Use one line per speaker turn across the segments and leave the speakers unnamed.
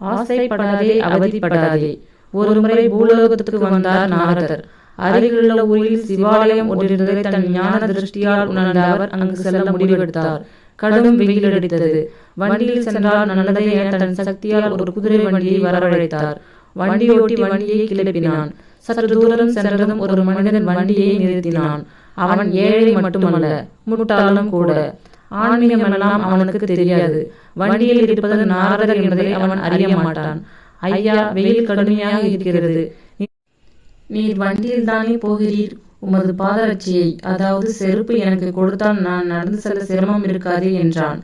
ஆசைப்படாதே அவதிப்படாதே. ஒருமுறை பூலோகத்துக்கு வந்தார் நாரதர். அருகிலுள்ள ஊரில் சிவாலயம் ஒன்றிருந்ததை தன் ஞான திருஷ்டியால் உணர்ந்த அவர் அங்கு செல்ல முடிவெடுத்தார். கடும் வெயில் அடித்தது. வண்டியில் சென்றால் நல்லதை என தன் சக்தியால் ஒரு குதிரை வண்டியை வரவழைத்தார். வண்டியோட்டி வண்டியை கிளப்பினான். சற்று தூரம் சென்றதும் ஒரு மனிதன் வண்டியை நிறுத்தினான். அவன் ஏழை மட்டுமல்ல முட்டாளும் கூட. ஆன்மீகமெல்லாம் அவனுக்கு தெரியாது. வண்டியில் இருப்பது நாரதர் என்பதை அவன் அறிய மாட்டான். ஐயா வெயில் கடுமையாக இருக்கிறது. நீர் வண்டியில் தானே போகிறீர்? உமது பாதரட்சியை அதாவது செருப்பு எனக்கு கொடுத்தால் நான் நடந்து செல்ல சிரமம் இருக்காது என்றான்.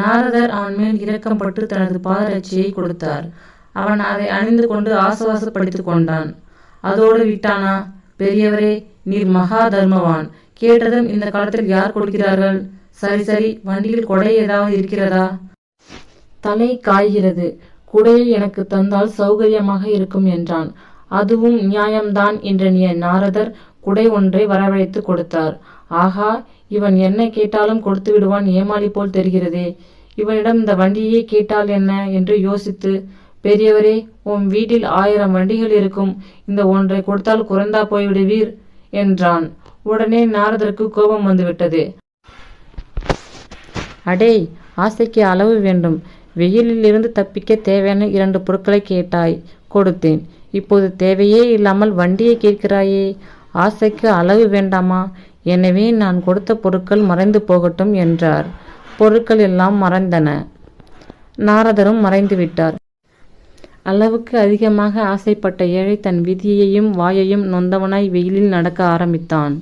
நாரதர் அவன் மேல் இரக்கப்பட்டு தனது பாதரட்சியை கொடுத்தார். அவன் அதை அணிந்து கொண்டு ஆசுவாசப்படுத்திக் கொண்டான். அதோடு விட்டானா? பெரியவரே நீர் மகா தர்மவான் கேட்டதும் இந்த காலத்தில் யார் கொடுக்கிறார்கள்? சரி சரி வண்டியில் கொடை ஏதாவது இருக்கிறதா? தலை காய்கிறது. குடையை எனக்கு தந்தால் சௌகரியமாக இருக்கும் என்றான். அதுவும் நியாயம்தான் என்றனிய நாரதர் குடை ஒன்றை வரவழைத்து கொடுத்தார். ஆகா இவன் என்ன கேட்டாலும் கொடுத்து விடுவான் ஏமாளி போல் தெரிகிறதே. இவனிடம் இந்த வண்டியே கேட்டால் என்ன என்று யோசித்து பெரியவரே உன் வீட்டில் ஆயிரம் வண்டிகள் இருக்கும். இந்த ஒன்றை கொடுத்தால் குறைந்தா போய்விடுவீர் என்றான். உடனே நாரதருக்கு கோபம் வந்துவிட்டது. அடே ஆசைக்கு அளவு வேண்டும். வெயிலிலிருந்து தப்பிக்க தேவையான இரண்டு பொருட்களை கேட்டாய் கொடுத்தேன். இப்போது தேவையே இல்லாமல் வண்டியை கேட்கிறாயே ஆசைக்கு அளவு வேண்டாமா? எனவே நான் கொடுத்த பொருட்கள் மறைந்து போகட்டும் என்றார். பொருட்கள் எல்லாம் மறைந்தன. நாரதரும் மறைந்து விட்டார். அளவுக்கு அதிகமாக ஆசைப்பட்ட ஏழை தன் விதியையும் வாயையும் நொந்தவனாய் வெயிலில் நடக்க ஆரம்பித்தான்.